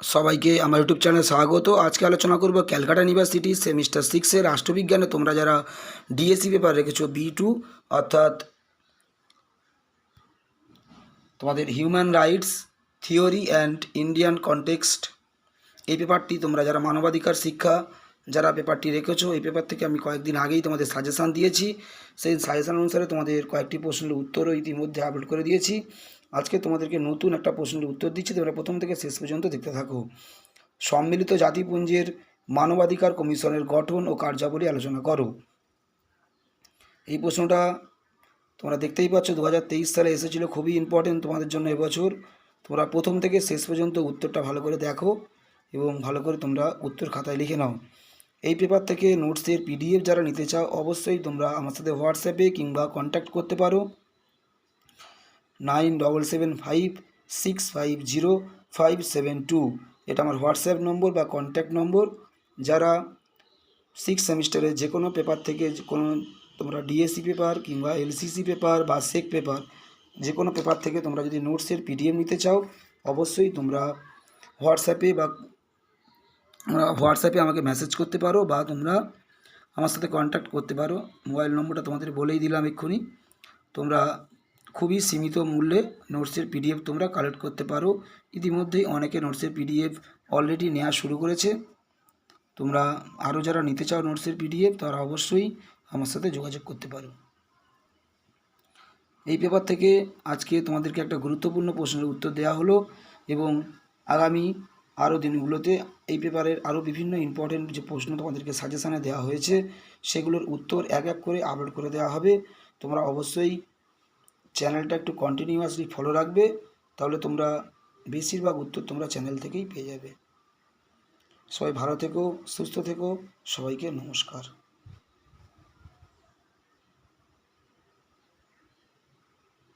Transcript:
সবাইকে আমার ইউটিউব চ্যানেলে স্বাগত। আজকে আলোচনা করব ক্যালকাটা ইউনিভার্সিটি সেমিস্টার সিক্সের রাষ্ট্রবিজ্ঞানে। তোমরা যারা ডিএসসি পেপার রেখেছো বি টু অর্থাৎ তোমাদের human rights theory and Indian context এই পেপারটি তোমরা যারা মানবাধিকার, শিক্ষা যারা পেপারটি রেখেছো, এই পেপার থেকে আমি কয়েকদিন আগেই তোমাদের সাজেশান দিয়েছি। সেই সাজেশান অনুসারে তোমাদের কয়েকটি প্রশ্নের উত্তরও ইতিমধ্যে আপলোড করে দিয়েছি। আজকে তোমাদেরকে নতুন একটা প্রশ্নের উত্তর দিচ্ছি, তোমরা প্রথম থেকে শেষ পর্যন্ত দেখতে থাকো। সম্মিলিত জাতিপুঞ্জের মানবাধিকার কমিশনের গঠন ও কার্যাবলী আলোচনা করো। এই প্রশ্নটা তোমরা দেখতেই পাচ্ছ দু হাজার তেইশ সালে এসেছিল, খুবই ইম্পর্টেন্ট তোমাদের জন্য এবছর। তোমরা প্রথম থেকে শেষ পর্যন্ত উত্তরটা ভালো করে দেখো এবং ভালো করে তোমরা উত্তর খাতায় লিখে নাও। এই পেপার থেকে নোটসের পিডিএফ যারা নিতে চাও, অবশ্যই তোমরা আমার সাথে হোয়াটসঅ্যাপে কিংবা কন্ট্যাক্ট করতে পারো। Nine double seven five six five zero five seven two. এটা আমার হোয়াটসঅ্যাপ নম্বর বা কন্ট্যাক্ট নম্বর। যারা সিক্স সেমিস্টারে যে কোনো পেপার থেকে কোনো তোমরা ডিএসসি পেপার কিংবা এলসিসি পেপার বা সেক পেপার যে কোনো পেপার থেকে তোমরা যদি নোটসের পিডিএফ নিতে চাও, অবশ্যই তোমরা হোয়াটসঅ্যাপে বা হোয়াটসঅ্যাপে আমাকে মেসেজ করতে পারো বা তোমরা আমার সাথে কন্ট্যাক্ট করতে পারো। মোবাইল নম্বরটা তোমাদের বলেই দিলাম এক্ষুনি। তোমরা খুবই সীমিত মূল্যে নোটসের পিডিএফ তোমরা কালেক্ট করতে পারো। ইতিমধ্যেই অনেকে নোটসের পিডিএফ অলরেডি নেওয়া শুরু করেছে। তোমরা আরও যারা নিতে চাও নোটসের পিডিএফ, তারা অবশ্যই আমার সাথে যোগাযোগ করতে পারো। এই পেপার থেকে আজকে তোমাদেরকে একটা গুরুত্বপূর্ণ প্রশ্নের উত্তর দেওয়া হলো এবং আগামী আরও দিনগুলোতে এই পেপারের আরও বিভিন্ন ইম্পর্টেন্ট যে প্রশ্ন তোমাদেরকে সাজেশানে দেওয়া হয়েছে, সেগুলোর উত্তর এক এক করে আপলোড করে দেওয়া হবে। তোমরা অবশ্যই চ্যানেলটা একটু কন্টিনিউয়াসলি ফলো রাখবে, তাহলে তোমরা বেশিরভাগ উত্তর তোমরা চ্যানেল থেকেই পেয়ে যাবে। সবাই ভালো থেকো, সুস্থ থেকো, সবাইকে নমস্কার।